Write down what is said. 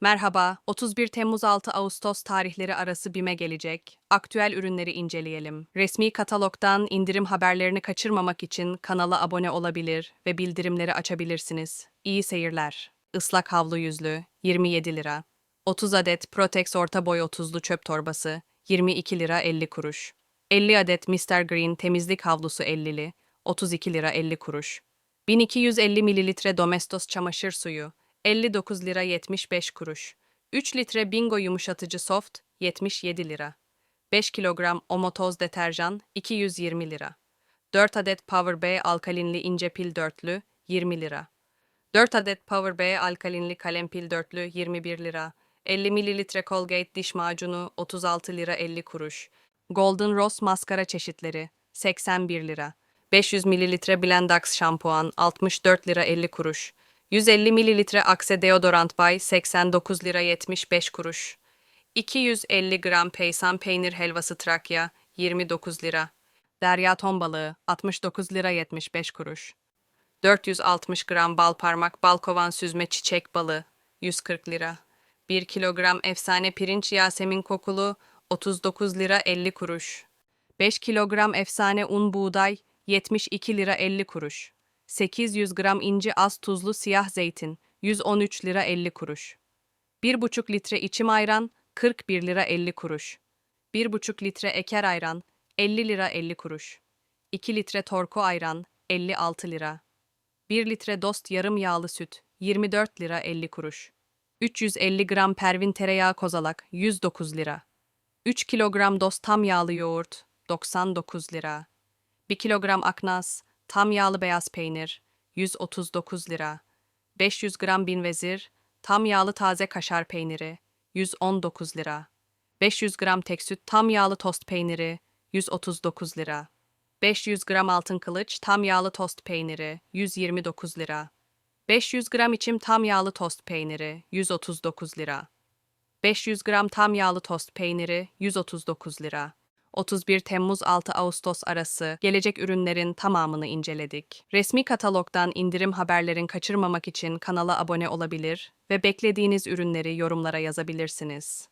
Merhaba, 31 Temmuz 6 Ağustos tarihleri arası BİM'e gelecek. Aktüel ürünleri inceleyelim. Resmi katalogdan indirim haberlerini kaçırmamak için kanala abone olabilir ve bildirimleri açabilirsiniz. İyi seyirler. Islak havlu yüzlü 27 lira. 30 adet Protex orta boy 30'lu çöp torbası 22 lira 50 kuruş. 50 adet Mr. Green temizlik havlusu 50'li 32 lira 50 kuruş. 1250 mililitre Domestos çamaşır suyu 59 lira 75 kuruş. 3 litre Bingo yumuşatıcı soft 77 lira. 5 kilogram Omo toz deterjan 220 lira. 4 adet Power B alkalinli ince pil dörtlü 20 lira. 4 adet Power B alkalinli kalem pil dörtlü 21 lira. 50 mililitre Colgate diş macunu 36 lira 50 kuruş. Golden Rose maskara çeşitleri 81 lira. 500 mililitre Blendax şampuan 64 lira 50 kuruş. 150 mililitre Axe deodorant bay 89 lira 75 kuruş. 250 gram peysan peynir helvası Trakya 29 lira. Derya ton balığı 69 lira 75 kuruş. 460 gram bal parmak balkovan süzme çiçek balı 140 lira. 1 kilogram efsane pirinç yasemin kokulu 39 lira 50 kuruş. 5 kilogram efsane un buğday 72 lira 50 kuruş. 800 gram inci az tuzlu siyah zeytin 113 lira 50 kuruş. 1,5 litre içim ayran 41 lira 50 kuruş. 1,5 litre eker ayran 50 lira 50 kuruş. 2 litre torku ayran 56 lira. 1 litre dost yarım yağlı süt 24 lira 50 kuruş. 350 gram pervin tereyağı kozalak 109 lira. 3 kilogram dost tam yağlı yoğurt 99 lira. 1 kilogram aknas tam yağlı beyaz peynir 139 lira. 500 gram binvezir tam yağlı taze kaşar peyniri 119 lira. 500 gram tek süt tam yağlı tost peyniri 139 lira. 500 gram altın kılıç tam yağlı tost peyniri 129 lira. 500 gram içim tam yağlı tost peyniri 139 lira. 500 gram tam yağlı tost peyniri 139 lira. 31 Temmuz 6 Ağustos arası gelecek ürünlerin tamamını inceledik. Resmi katalogdan indirim haberlerin kaçırmamak için kanala abone olabilir ve beklediğiniz ürünleri yorumlara yazabilirsiniz.